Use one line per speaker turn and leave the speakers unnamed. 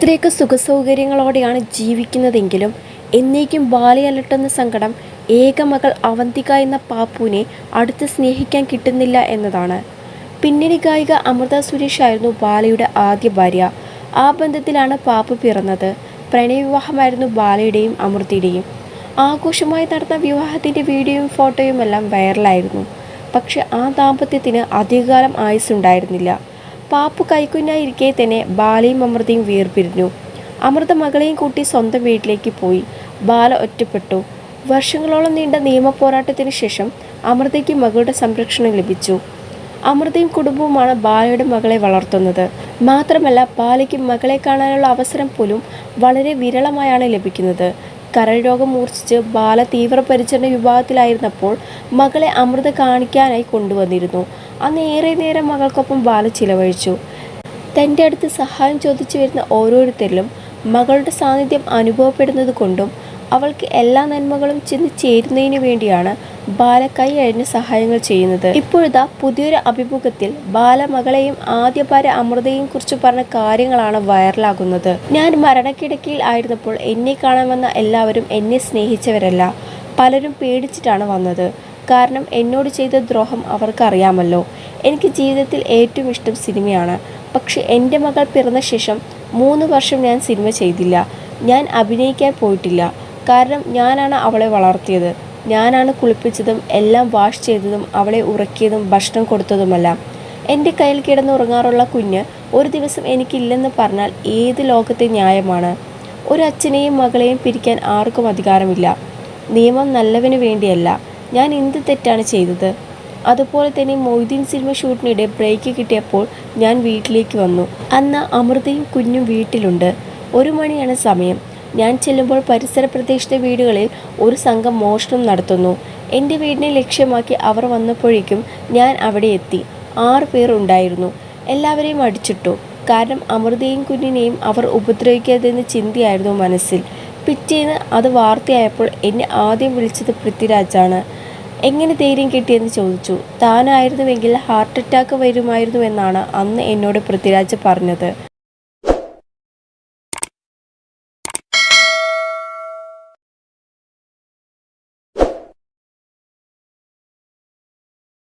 ഇത്രയൊക്കെ സുഖസൗകര്യങ്ങളോടെയാണ് ജീവിക്കുന്നതെങ്കിലും എന്നേക്കും ബാലി അലട്ടുന്ന സങ്കടം ഏക മകൾ അവന്തിക എന്ന പാപ്പുവിനെ അടുത്ത് സ്നേഹിക്കാൻ കിട്ടുന്നില്ല എന്നതാണ്. പിന്നണി ഗായിക അമൃത സുരേഷ് ആയിരുന്നു ബാലയുടെ ആദ്യ ഭാര്യ. ആ ബന്ധത്തിലാണ് പാപ്പു പിറന്നത്. പ്രണയവിവാഹമായിരുന്നു ബാലയുടെയും അമൃതയുടെയും. ആഘോഷമായി നടന്ന വിവാഹത്തിന്റെ വീഡിയോയും ഫോട്ടോയും ഫോട്ടോയുമെല്ലാം വൈറലായിരുന്നു. പക്ഷെ ആ ദാമ്പത്യത്തിന് അധികകാലം ആയുസ്സുണ്ടായിരുന്നില്ല. പാപ്പു കൈക്കുഞ്ഞായിരിക്കെ തന്നെ ബാലയും അമൃതയും വേർപിരിഞ്ഞു. അമൃത മകളെയും കൂട്ടി സ്വന്തം വീട്ടിലേക്ക് പോയി. ബാല ഒറ്റപ്പെട്ടു. വർഷങ്ങളോളം നീണ്ട നിയമ പോരാട്ടത്തിന് ശേഷം അമൃതയ്ക്ക് മകളുടെ സംരക്ഷണം ലഭിച്ചു. അമൃതയും കുടുംബവുമാണ് ബാലയുടെ മകളെ വളർത്തുന്നത്. മാത്രമല്ല ബാലയ്ക്ക് മകളെ കാണാനുള്ള അവസരം പോലും വളരെ വിരളമായാണ് ലഭിക്കുന്നത്. കരൾ രോഗം മൂർച്ഛിച്ച് ബാല തീവ്രപരിചരണ വിഭാഗത്തിലായിരുന്നപ്പോൾ മകളെ അമൃത കാണിക്കാനായി കൊണ്ടുവന്നിരുന്നു. അന്ന് ഏറെ നേരം മകൾക്കൊപ്പം ബാല ചിലവഴിച്ചു. തന്റെ അടുത്ത് സഹായം ചോദിച്ചു വരുന്ന ഓരോരുത്തരിലും മകളുടെ സാന്നിധ്യം അനുഭവപ്പെടുന്നത് കൊണ്ടും അവൾക്ക് എല്ലാ നന്മകളും ചെന്ന് ചേരുന്നതിന് വേണ്ടിയാണ് ബാല കൈ അഴിഞ്ഞ് സഹായങ്ങൾ ചെയ്യുന്നത്. ഇപ്പോഴത്തെ പുതിയൊരു അഭിമുഖത്തിൽ ബാലമകളെയും ആദ്യ ഭാര അമൃതയെയും കുറിച്ച് പറഞ്ഞ കാര്യങ്ങളാണ് വൈറലാകുന്നത്. ഞാൻ മരണക്കിടക്കയിൽ ആയിരുന്നപ്പോൾ എന്നെ കാണാൻ വന്ന എല്ലാവരും എന്നെ സ്നേഹിച്ചവരല്ല. പലരും പേടിച്ചിട്ടാണ് വന്നത്. കാരണം എന്നോട് ചെയ്ത ദ്രോഹം അവർക്കറിയാമല്ലോ. എനിക്ക് ജീവിതത്തിൽ ഏറ്റവും ഇഷ്ടം സിനിമയാണ്. പക്ഷെ എന്റെ മകൾ പിറന്ന ശേഷം മൂന്ന് വർഷം ഞാൻ സിനിമ ചെയ്തില്ല. ഞാൻ അഭിനയിക്കാൻ പോയിട്ടില്ല. കാരണം ഞാനാണ് അവളെ വളർത്തിയത്. ഞാനാണ് കുളിപ്പിച്ചതും എല്ലാം വാഷ് ചെയ്തതും അവളെ ഉറക്കിയതും ഭക്ഷണം കൊടുത്തതുമെല്ലാം. എന്റെ കയ്യിൽ കിടന്ന് ഉറങ്ങാറുള്ള കുഞ്ഞ് ഒരു ദിവസം എനിക്കില്ലെന്ന് പറഞ്ഞാൽ ഏത് ലോകത്തെ ന്യായമാണ്? ഒരു അച്ഛനെയും മകളെയും പിരിക്കാൻ ആർക്കും അധികാരമില്ല. നിയമം നല്ലവന് വേണ്ടിയല്ല. ഞാൻ എന്ത് തെറ്റാണ് ചെയ്തത്? അതുപോലെ തന്നെ മൊയ്തീൻ സിനിമ ഷൂട്ടിനിടെ ബ്രേക്ക് കിട്ടിയപ്പോൾ ഞാൻ വീട്ടിലേക്ക് വന്നു. അന്ന് അമൃതയും കുഞ്ഞും വീട്ടിലുണ്ട്. ഒരു മണിയാണ് സമയം. ഞാൻ ചെല്ലുമ്പോൾ പരിസര പ്രദേശത്തെ വീടുകളിൽ ഒരു സംഘം മോഷണം നടത്തുന്നു. എന്റെ വീടിനെ ലക്ഷ്യമാക്കി അവർ വന്നപ്പോഴേക്കും ഞാൻ അവിടെ എത്തി. ആറ് പേർ ഉണ്ടായിരുന്നു. എല്ലാവരെയും അടിച്ചിട്ടു. കാരണം അമൃതയും കുഞ്ഞിനെയും അവർ ഉപദ്രവിക്കരുതെന്ന് ചിന്തയായിരുന്നു മനസ്സിൽ. പിറ്റേന്ന് അത് വാർത്തയായപ്പോൾ എന്നെ ആദ്യം വിളിച്ചത് പൃഥ്വിരാജാണ്. എങ്ങനെ ധൈര്യം കിട്ടിയെന്ന് ചോദിച്ചു. താനായിരുന്നുവെങ്കിൽ ഹാർട്ട് അറ്റാക്ക് വരുമായിരുന്നു എന്നാണ് അന്ന് എന്നോട് പൃഥ്വിരാജ് പറഞ്ഞത്.